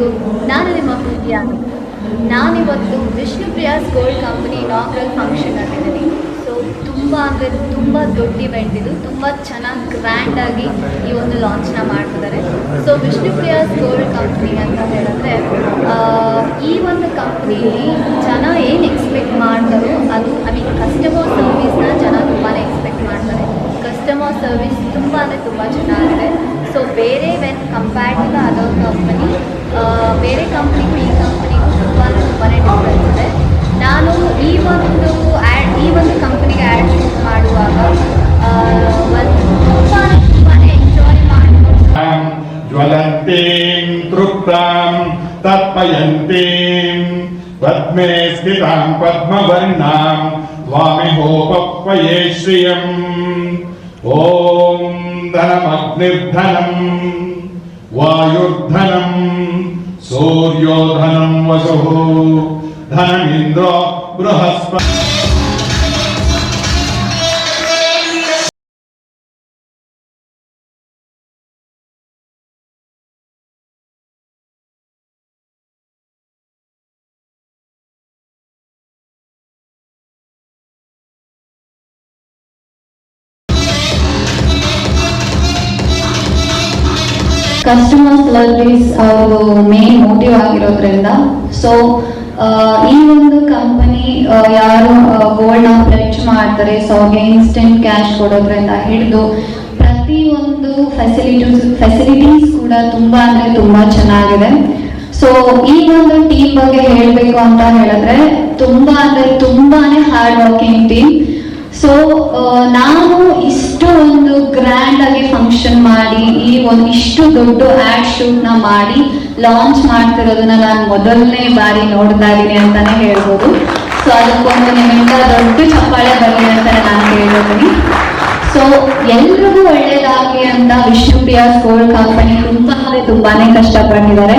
ಎಲ್ಲರಿಗೂ ನಾನು ನಿಮ್ಮ ಪ್ರೀತಿಯ ನಾನಿವತ್ತು Vishnupriya's gold company inaugural function ಆಗಿದ್ದೀನಿ ಸೊ ತುಂಬ ಅಂದರೆ ತುಂಬ ದೊಡ್ಡ ಇವೆಂಟ್ ಇದು. ತುಂಬ ಚೆನ್ನಾಗಿ ಗ್ರ್ಯಾಂಡಾಗಿ ಈ ಒಂದು ಲಾಂಚ್ನ ಮಾಡ್ತಿದ್ದಾರೆ. ಸೊ ವಿಷ್ಣುಪ್ರಿಯಾಸ್ ಗೋಲ್ಡ್ ಕಂಪ್ನಿ ಅಂತ ಹೇಳಿದ್ರೆ ಈ ಒಂದು ಕಂಪ್ನಿಲಿ ಜನ ಏನು ಎಕ್ಸ್ಪೆಕ್ಟ್ ಮಾಡ್ತಾರೋ ಅದು ಐ ಮೀನ್ ಕಸ್ಟಮರ್ ಸರ್ವಿಸ್ನ ಜನ ತುಂಬಾ ಎಕ್ಸ್ಪೆಕ್ಟ್ ಮಾಡ್ತಾರೆ. ಕಸ್ಟಮರ್ ಸರ್ವಿಸ್ ತುಂಬ ಅಂದರೆ ತುಂಬ ಚೆನ್ನಾಗಿದೆ. ಸೊ ಬೇರೆ when compared to the other company యుక్తాం తత్పయంతీం పద్మే స్థితాం పద్మవర్ణాం వామిహోపప్పయే శ్రియం ఓం ధనమగ్నిర్ధనం వాయుర్ధనం సూర్యోధనం వసు ధనమింద్ర బృహస్పతి ಕಸ್ಟಮರ್ ಸರ್ವಿಸ್ ಅವರು ಮೇನ್ ಮೋಟಿವ್ ಆಗಿರೋದ್ರಿಂದ. ಸೊ ಈ ಒಂದು ಕಂಪನಿ ಯಾರು ಗೋಲ್ಡ್ನ ಪ್ರೆಚ್ ಮಾಡ್ತಾರೆ ಸೊ ಅವ್ರಿಗೆ ಇನ್ಸ್ಟೆಂಟ್ ಕ್ಯಾಶ್ ಕೊಡೋದ್ರಿಂದ ಹಿಡಿದು ಪ್ರತಿ ಒಂದು ಫೆಸಿಲಿಟೀಸ್ ಫೆಸಿಲಿಟೀಸ್ ಕೂಡ ತುಂಬಾ ಅಂದ್ರೆ ತುಂಬಾ ಚೆನ್ನಾಗಿದೆ. ಸೊ ಈ ಒಂದು ಟೀಮ್ ಬಗ್ಗೆ ಹೇಳಬೇಕು ಅಂತ ಹೇಳಿದ್ರೆ, ತುಂಬಾ ಅಂದ್ರೆ ತುಂಬಾನೇ ಹಾರ್ಡ್ ವರ್ಕಿಂಗ್ ಟೀಮ್ ಸೊ ಒಂದು ಗ್ರ್ಯಾಂಡ್ ಆಗಿ ಫಂಕ್ಷನ್ ಮಾಡಿ ಈ ಒಂದು ಇಷ್ಟು ದೊಡ್ಡ ಆಡ್ ಶೂಟ್ನ ಮಾಡಿ ಲಾಂಚ್ ಮಾಡ್ತಿರೋದನ್ನ ನಾನು ಮೊದಲನೇ ಬಾರಿ ನೋಡ್ತಾ ಇದ್ದೀನಿ ಅಂತಾನೆ ಹೇಳ್ಬೋದು. ಸೊ ಅದಕ್ಕೊಂದು ನಿಮ್ಮಿಂದ ದೊಡ್ಡ ಚಪ್ಪಾಳೆ ಬರಲಿ ಅಂತಾನೆ ನಾನು ಕೇಳಿದ್ದೀನಿ ಸೊ ಎಲ್ರಿಗೂ ಒಳ್ಳೇದಾಗಲಿ ಅಂತ ವಿಷ್ಣುಪ್ರಿಯಾ ಸ್ಕೋರ್ ಕಂಪನಿ ತುಂಬಾ ಅಂದ್ರೆ ತುಂಬಾನೇ ಕಷ್ಟಪಟ್ಟಿದ್ದಾರೆ.